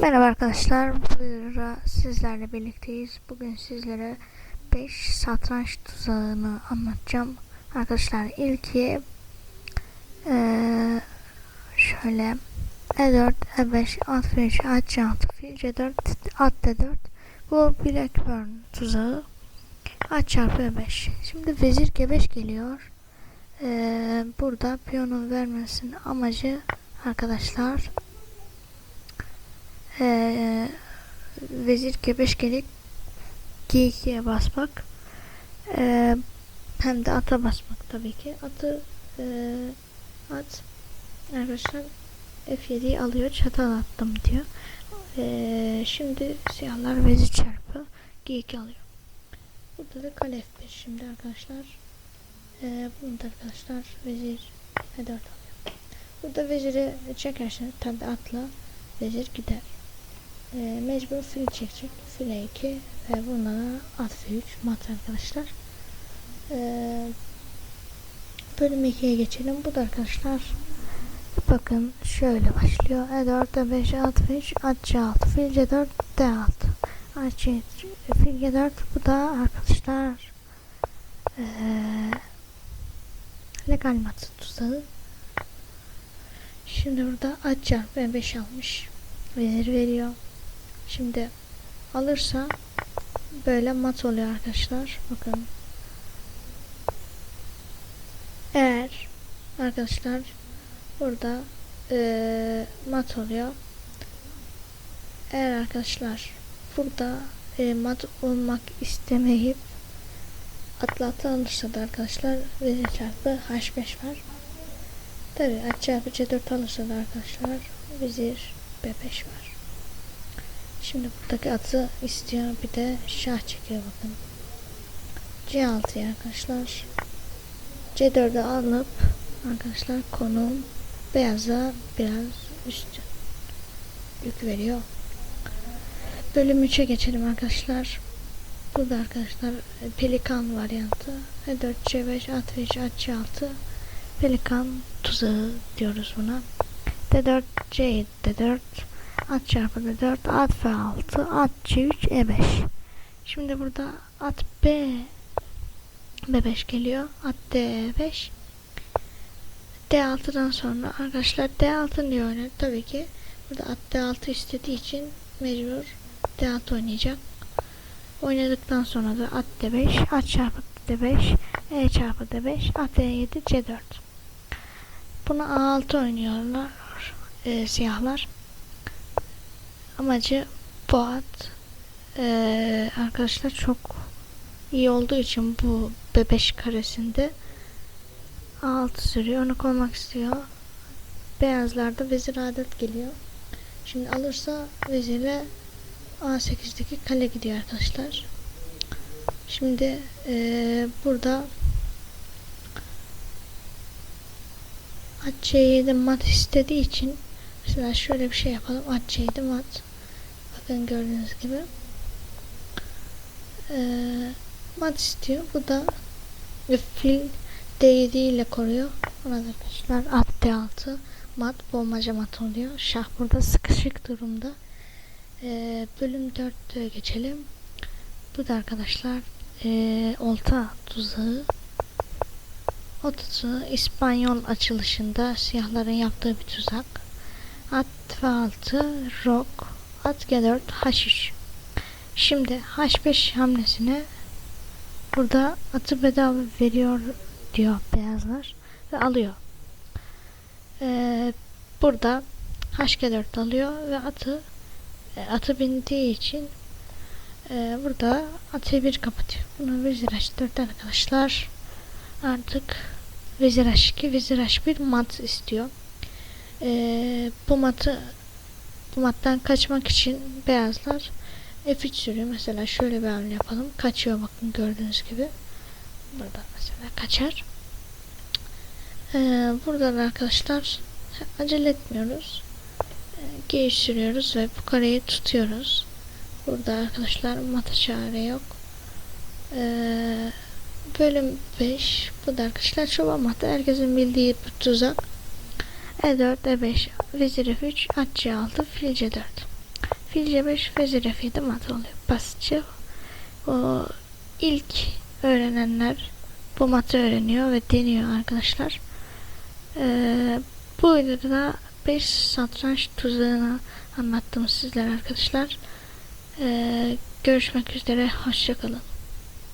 Merhaba arkadaşlar, bu videoda sizlerle birlikteyiz. Bugün sizlere 5 satranç tuzağını anlatacağım. Arkadaşlar ilki eee, şöyle E4, E5, at F3, at C6, fil C4, at D4. Bu Blackburn tuzağı. At çarpı E5. Şimdi vezir G5 geliyor. Eee, burada piyonun vermesinin amacı arkadaşlar ee, vezir G5 gelip G2'ye basmak. Ee, hem de ata basmak tabii ki. Atı e, at arkadaşlar F7'yi alıyor çatal attım diyor. Ee, şimdi siyahlar vezir çarpı G2 alıyor. Burada da kale F1 şimdi arkadaşlar. Ee, bunu da arkadaşlar vezir E4 alıyor. Burada veziri çekerseniz tabi atla vezir gider e, mecbur fil çekecek. File 2 ve buna da at f3 mat arkadaşlar. E, bölüm 2'ye geçelim. Bu da arkadaşlar bakın şöyle başlıyor. E4, E5, at f3, at c6, fil c4, d6. At c fil g4 bu da arkadaşlar e, legal mat tuzağı. Şimdi burada at çarpı E5 almış. Vezir veriyor. Şimdi alırsa böyle mat oluyor arkadaşlar. Bakın. Eğer arkadaşlar burada eee, mat oluyor. Eğer arkadaşlar burada eee, mat olmak istemeyip atlatı alırsa da arkadaşlar vezir çarpı H5 var. Tabi at çarpı C4 alırsa da arkadaşlar vezir B5 var. Şimdi buradaki atı istiyor. Bir de şah çekiyor bakın. C6'ya arkadaşlar. C4'ü alıp arkadaşlar konum beyaza biraz üst yük veriyor. Bölüm 3'e geçelim arkadaşlar. Burada arkadaşlar pelikan varyantı. E4, C5, at 5, at C6. Pelikan tuzağı diyoruz buna. D4, C7, D4, at çarpı D4, at F6, at C3, E5. Şimdi burada at B B5 geliyor. At D5. D6'dan sonra arkadaşlar D6 diye oynar. Tabii ki burada at D6 istediği için mecbur D6 oynayacak. Oynadıktan sonra da at D5, at çarpı D5, E çarpı D5, at E7, C4. Buna A6 oynuyorlar e, siyahlar. Amacı bu at e, arkadaşlar çok iyi olduğu için bu B5 karesinde A6 sürüyor. Onu koymak istiyor. Beyazlarda vezir A4 geliyor. Şimdi alırsa vezire A8'deki kale gidiyor arkadaşlar. Şimdi e, burada at C7 mat istediği için mesela şöyle bir şey yapalım. At C7 mat. Bakın gördüğünüz gibi. Ee, mat istiyor. Bu da fil D7 ile koruyor. Ona da arkadaşlar at D6 mat boğmaca mat oluyor. Şah burada sıkışık durumda. Ee, bölüm 4'e geçelim. Bu da arkadaşlar ee, olta tuzağı o tuzağı İspanyol açılışında siyahların yaptığı bir tuzak. At F6, Rok, At G4, H3. Şimdi H5 hamlesine burada atı bedava veriyor diyor beyazlar ve alıyor. Ee, burada HG4 alıyor ve atı e, atı bindiği için e, burada atı bir kapatıyor. Bunu vezir H4 arkadaşlar artık vezir H2 vezir H1 mat istiyor. Ee, bu matı mattan kaçmak için beyazlar F3 sürüyor. Mesela şöyle bir hamle yapalım. Kaçıyor bakın gördüğünüz gibi. Burada mesela kaçar. Ee, buradan arkadaşlar acele etmiyoruz. Ee, G3 sürüyoruz ve bu kareyi tutuyoruz. Burada arkadaşlar mata çare yok. Ee, bölüm 5 bu da arkadaşlar çoban matı. Herkesin bildiği bir tuzak. E4, E5, vezir F3, at C6, fil C4. Fil C5 vezir F7 mat oluyor. Basitçe o ilk öğrenenler bu matı öğreniyor ve deniyor arkadaşlar. Ee, bu videoda 5 satranç tuzağını anlattım sizlere arkadaşlar. Ee, görüşmek üzere. Hoşçakalın.